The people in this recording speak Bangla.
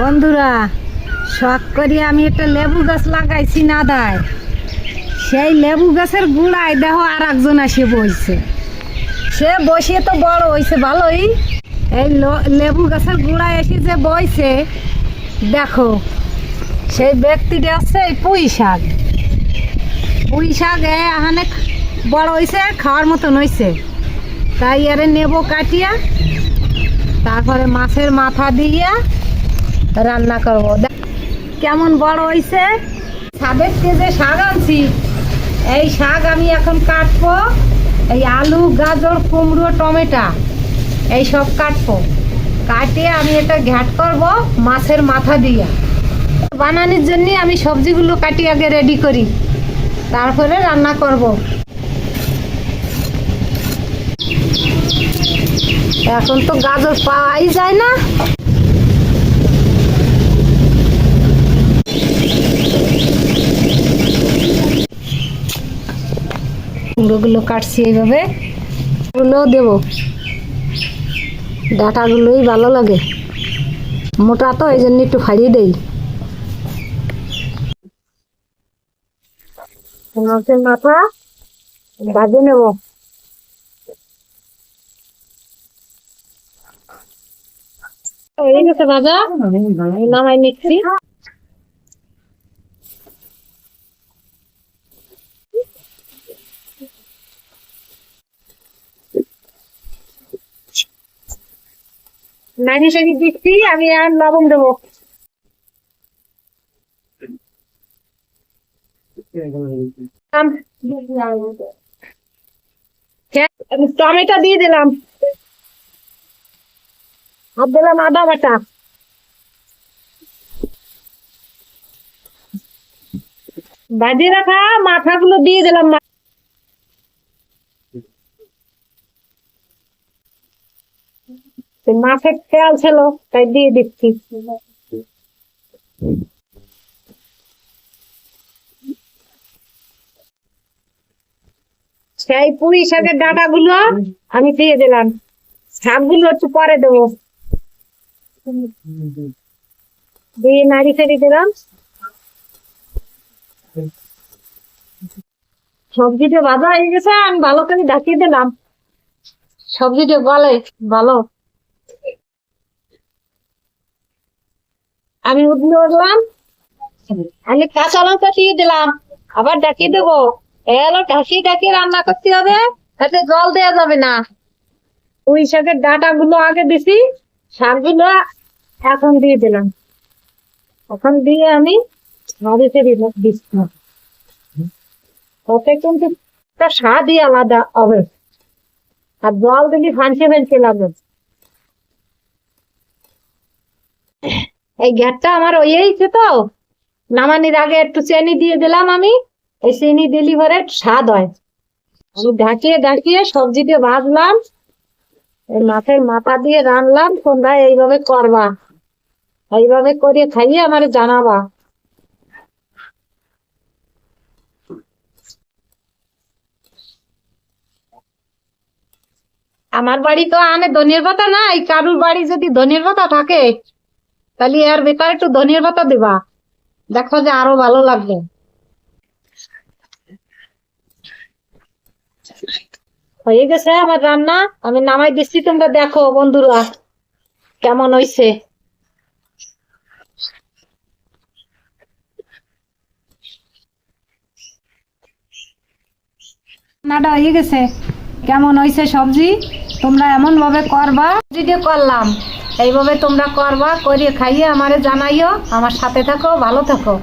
বন্ধুরা, শখ করি আমি একটা লেবু গাছ লাগাইছি না দায় সেই লেবু গাছের গুড়ায় দেহ আর একজন আসে বইছে। সে বসিয়ে তো বড় হয়েছে ভালোই। এই লেবু গাছের গুড়ায় এসে যে বইছে, দেখো, সেই ব্যক্তিটা হচ্ছে এই পুঁই শাক। পুঁই শাক এখানে বড় হয়েছে খাওয়ার মতন হয়েছে তাই আরে নেব কাটিয়া, তারপরে মাছের মাথা দিয়ে রান্না করব। কেমন বড় হয়েছে ছাদের যে শাক আনছি। এই শাক আমি এখন কাটবো। এই আলু, গাজর, কুমড়ো, টমেটো, এই সব কাটবো। কাটিয়ে আমি এটা ঘ্যাট করব মাছের মাথা দিয়ে। বানানোর জন্য আমি সবজিগুলো কাটি আগে রেডি করি। তারপরে রান্না করব। এখন তো গাজর পাওয়াই যায় না। কুমড়োগুলো কাটছি এইভাবে। ওগুলোও দেবো। ডাটাগুলোই ভালো লাগে। মোটা তো এই জন্য একটু ফাড়িয়ে দেই। মাছের মাথা ভাজে নেব। হয়ে গেছে ভাজা নামাই নিচ্ছি। নাইনি সাকি দিচ্ছি, আমি আর লবণ দেবো। আমি টমেটো দিয়ে দিলাম। আর দিলাম আদা বাটা। ভাজিয়ে রাখা, মাথাগুলো দিয়ে দিলাম মা- সেই মাছের তেল ছিল, তাই দিয়ে দিচ্ছি। সেই পুঁই শাকের ডাটা গুলো আমি দিয়ে দিলাম। শাকগুলো একটু পরে দেবো। দিয়ে নাড়ি ফেরি দিলাম। সবজিটা ভাজা হয়ে গেছে, আমি ভালো করে ডাকিয়ে দিলাম। সবজিটা বলে ভালো। আমি উঠলে উঠলাম। আমি কাঁচা লঙ্কা দিয়ে দিলাম। আবার ডাকিয়ে দেবো। এলো ঢাকি ঢাকি রান্না করতে হবে। তাতে জল দেওয়া যাবে না। ওই শাকের ডাটা গুলো আগে দিছি। শাকগুলো এখন দিয়ে দিলাম। এখন দিয়ে আমি নদীতে দিচ্ছি। ওতে কিন্তু একটা স্বাদই আলাদা হবে। আর জল দিলি ফাঁসে ফেলতে লাগবে এই গ্যাসটা আমার ওইছে তো নামানির আগে একটু চিনি দিয়ে দিলাম আমি। এই চিনি দিলি স্বাদ হয়। আমি ঢাকিয়ে ঢাকিয়ে সবজি দিয়ে ভাজলাম। এই মাথা দিয়ে রানলাম তোমরা এইভাবে করবা। এইভাবে করে খাইয়ে আমার জানাবা। আমার বাড়ি তো আনে ধনিয়ার পাতা নাই, কারুর বাড়ি যদি ধনিয়ার পাতা থাকে। তাহলে এর ভেতরে একটু ধনিয়ার পাতা দিবা। দেখো যে আরও ভালো লাগবে। হয়ে গেছে আমার রান্না। আমি নামাই দিচ্ছি, তোমরা দেখো বন্ধুরা কেমন হইছে। রান্নাটা হয়ে গেছে। কেমন হয়েছে সবজি? তোমরা এমন ভাবে করবা। সবজি করলাম। এইভাবে তোমরা করবা করিয়ে খাইয়ে আমারে জানাইও আমার সাথে থাকো ভালো থাকো।